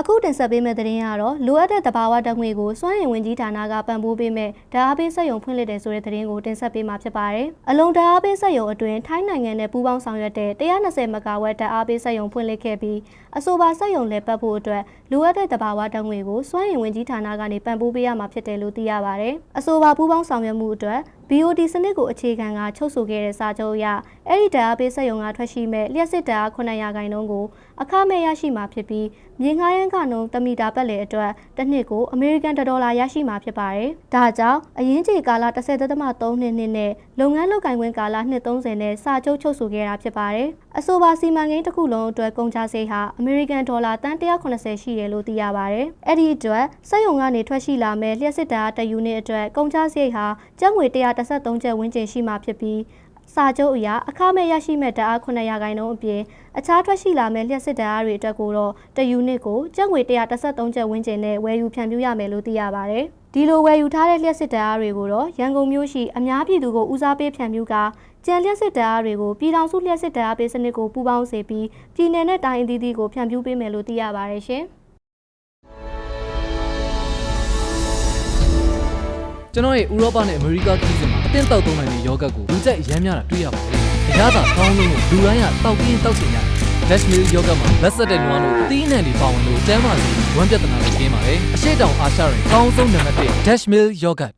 အခုတင်ဆက်ပေးမယ့်သတင်းကတော့လိုအပ်တဲ့တဘာဝဓာတ်ငွေကိုစွမ်းအင်ဝင်ကြီးဌာနကပံ့ပိုးပေးမဲ့ဓာတ်အားပေးစက်ရုံဖွင့်လှစ်တယ်ဆိုတဲ့သတင်းကိုတင်ဆက်ပေးမှာဖြစ်ပါတယ်။အလုံဓာတ်အားပေးစက်ရုံအတွင်းထိုင်းနိုင်ငံနဲ့ပူးပေါင်းဆောင်ရွက်တဲ့120မဂါဝက်ဓာတ်အားပေးစက်ရုံဖွင့်လှစ်ခဲ့ပြီးအဆိုပါစက်ရုံလည်းပတ်ဖို့အတွက်လိုအပ်တဲ့တဘာဝဓာတ်ငွေကိုစွမ်းအင်ဝင်ကြီးဌာနကနေပံ့ပိုးပေးရမှာဖြစ်တယ်လို့သိရပါတယ်။အဆိုပါပူးပေါင်းဆောင်ရွက်မှုအတွက် BOD စနစ်ကိုအခြေခံကချုပ်ဆိုခဲ့တဲ့စာချုပ်အရအဲ့ဒီဓာတ်အားပေးစက်ရုံကထွက်ရှိမဲ့လျှက်စစ်ဓာတ်အား900ခိုင်နှုန်းကိုအခမဲ့ရရှိမှာဖြစ်ပြီးမြေငှားရမ်းကနှုန်းတမီတာပတ်လည်အတွက်တစ်နှစ်ကိုအမေရိကန်ဒေါ်လာရရှိမှာဖြစ်ပါတယ်။ဒါကြောင့်အရင်ချိန်ကာလ30.3နှစ်နှစ်နဲ့လုပ်ငန်းလုပ်ကိုင်ခွင့်ကာလ230နဲ့စာချုပ်ချုပ်ဆိုခဲ့တာဖြစ်ပါတယ်။အဆိုပါစီမံကိန်းတစ်ခုလုံးအတွက်ကုန်ကျစရိတ်ဟာအမေရိကန်ဒေါ်လာတန်180ရှိတယ်လို့သိရပါတယ်။အဲ့ဒီအတွက်စက်ရုံကနေထွက်ရှိလာမဲ့လျှက်စစ်ဓာတ်အားတစ်ယူနစ်အတွက်ကုန်ကျစရိတ်ဟာကျပ်ငွေ133ကျပ်ဝန်းကျင်ရှိမှာဖြစ်ပြီးစာချုပ်အရအခမဲ့ရရှိမဲ့ဓာတ်အား900ခိုင်နှုန်းအပြင်အခြားထွက်ရှိလာမဲ့လျှက်စစ်ဓာတ်အားတွေအတွက်ကိုတော့တစ်ယူနစ်ကိုကျပ်ငွေ133ကျပ်ဝန်းကျင်နဲ့ဝယ်ယူဖြန့်ဖြူးရမယ်လို့သိရပါတယ်။ဒီလိုဝယ်ယူထားတဲ့လျှက်စစ်ဓာတ်အားတွေကိုတော့ရန်ကုန်မြို့ရှိအများပြည်သူကိုဦးစားပေးဖြန့်ဖြူးကာကျန်လျှက်စစ်ဓာတ်အားတွေကိုပြည်ထောင်စုလျှက်စစ်ဓာတ်အားပေးစနစ်ကိုပူးပေါင်းစေပြီးပြည်내နဲ့တိုင်းအသီးသီးကိုဖြန့်ဖြူးပေးမယ်လို့သိရပါတယ်ရှင်။ ကျွန်တော်ရဲ့ဥရောပနဲ့အမေရိကခရီးစဉ်မှာအတင်းတောက်သုံးနိုင်တဲ့ယောဂတ်ကိုလူကြိုက်အများများတာတွေ့ရပါတယ်။အရသာကောင်းလို့လို့လူတိုင်းကတောက်ပြီးရင်တောက်ချင်ကြတယ်။ Dash Meal Yogurt မှာလက်ဆက်တဲ့နွားတို့အသီးအနှံတွေပါဝင်လို့ကျန်းမာစေဝမ်းပြဿနာတွေကင်းပါတယ်။အရှိတောင်အာရှရင်အကောင်းဆုံးနံပါတ်1 Dash Meal Yogurt